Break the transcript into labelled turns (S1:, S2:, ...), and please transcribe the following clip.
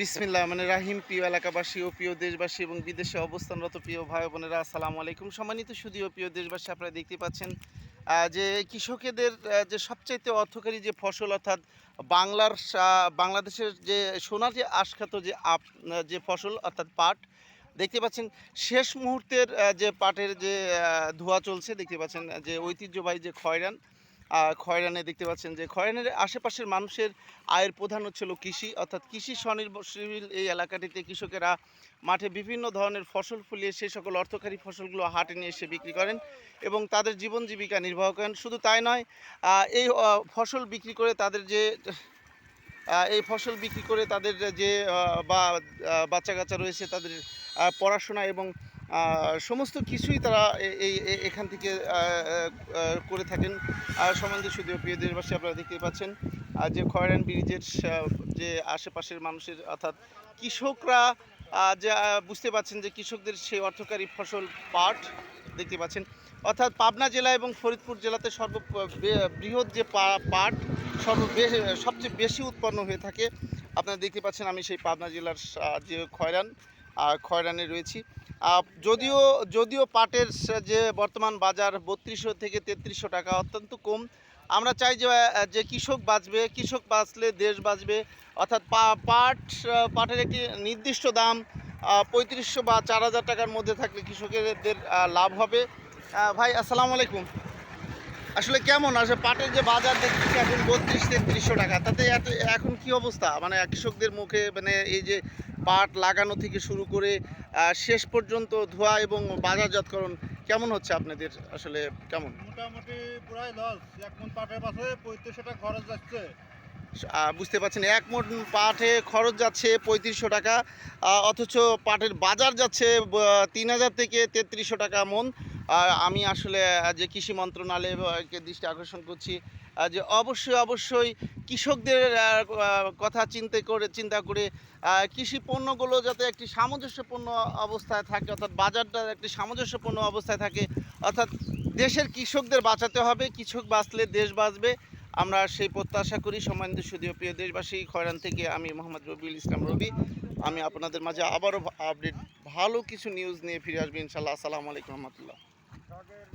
S1: বিসমিল্লাহ মানে রাহিম, প্রিয় এলাকাবাসী ও প্রিয় দেশবাসী এবং বিদেশে অবস্থানরত প্রিয় ভাই বোনেরা, আসসালামু আলাইকুম। সম্মানিত সুদী ও প্রিয় দেশবাসী, আপনারা দেখতে পাচ্ছেন যে কৃষকেদের যে সবচাইতে অর্থকারী যে ফসল, অর্থাৎ বাংলার বাংলাদেশের যে সোনার যে আশখাত যে আপ যে ফসল, অর্থাৎ পাট, দেখতে পাচ্ছেন, শেষ মুহূর্তের যে পাটের যে ধোয়া চলছে, দেখতে পাচ্ছেন, যে ঐতিহ্যবাহী যে খয়রান খয়রানে দেখতে পাচ্ছেন যে খয়রানের আশেপাশের মানুষের আয়ের প্রধান হচ্ছিল কৃষি। অর্থাৎ কৃষি স্বনির্ভরশীল এই এলাকাটিতে কৃষকেরা মাঠে বিভিন্ন ধরনের ফসল ফলিয়ে সেই সকল অর্থকারী ফসলগুলো হাটে নিয়ে এসে বিক্রি করেন এবং তাদের জীবন জীবিকা নির্বাহ করেন। শুধু তাই নয় এই ফসল বিক্রি করে তাদের যে এই ফসল বিক্রি করে তাদের যে বা বাচ্চা কাচ্চা রয়েছে তাদের পড়াশোনা এবং সমস্ত কিছুই তারা এই এখান থেকে করে থাকেন। সম্বন্ধে শুধু প্রিয় দেশবাসী আপনারা দেখতেই পাচ্ছেন যে খয়রান ব্রিজের যে আশেপাশের মানুষের, অর্থাৎ কৃষকরা যে বুঝতে পাচ্ছেন যে কৃষকদের সেই অর্থকারী ফসল পাট, দেখতে পাচ্ছেন। অর্থাৎ পাবনা জেলা এবং ফরিদপুর জেলাতে সর্ব বৃহৎ যে পাট, সর্ব সবচেয়ে বেশি উৎপন্ন হয়ে থাকে। আপনারা দেখতে পাচ্ছেন আমি সেই পাবনা জেলার যে খয়রান খয়রানে রয়েছি। যদিও যদিও পাটের যে বর্তমান বাজার বত্রিশশো থেকে তেত্রিশশো টাকা অত্যন্ত কম আমরা চাই যে যে কৃষক বাঁচবে কৃষক বাঁচলে দেশ বাঁচবে অর্থাৎ পাট পাটের একটি নির্দিষ্ট দাম পঁয়ত্রিশশো বা চার হাজার টাকার মধ্যে থাকলে কৃষকেদের আহ, লাভ হবে। ভাই আসসালামু আলাইকুম। আসলে কেমন? আসলে পাটের যে বাজার দেখছি এখন বত্রিশ তেত্রিশশো টাকা তাতে এত এখন কি অবস্থা? মানে কৃষকদের মুখে মানে এই যে পাট লাগানো থেকে শুরু করে শেষ পর্যন্ত ধোয়া এবং বাজারজাতকরণ কেমন হচ্ছে আপনাদের আসলে কেমন?
S2: মোটামুটি প্রায় লস। এক মন পাটের পাশে পঁয়ত্রিশশো টাকা খরচ যাচ্ছে।
S1: বুঝতে পারছেন এক মোট পাটে খরচ যাচ্ছে পঁয়ত্রিশশো টাকা অথচ পাটের বাজার যাচ্ছে তিন হাজার থেকে তেত্রিশশো টাকা মন। আমি আসলে যে কৃষি মন্ত্রণালয়কে দৃষ্টি আকর্ষণ করছি যে অবশ্যই অবশ্যই কৃষকদের কথা চিন্তা করে চিন্তা করে কৃষি পণ্যগুলো যাতে একটি সামঞ্জস্যপূর্ণ অবস্থায় থাকে, অর্থাৎ বাজারটা একটি সামঞ্জস্যপূর্ণ অবস্থায় থাকে, অর্থাৎ দেশের কৃষকদের বাঁচাতে হবে, কৃষক বাঁচলে দেশ বাঁচবে। আমরা সেই প্রত্যাশা করি। সম্মানিত সুদীয় প্রিয় দেশবাসী, খয়রান থেকে আমি মোহাম্মদ রবিউল ইসলাম রবি। আমি আপনাদের মাঝে আবারও আপডেট ভালো কিছু নিউজ নিয়ে ফিরে আসব ইনশাল্লাহ আসসালামু আলাইকুম রহমতুল্লাহ। শখের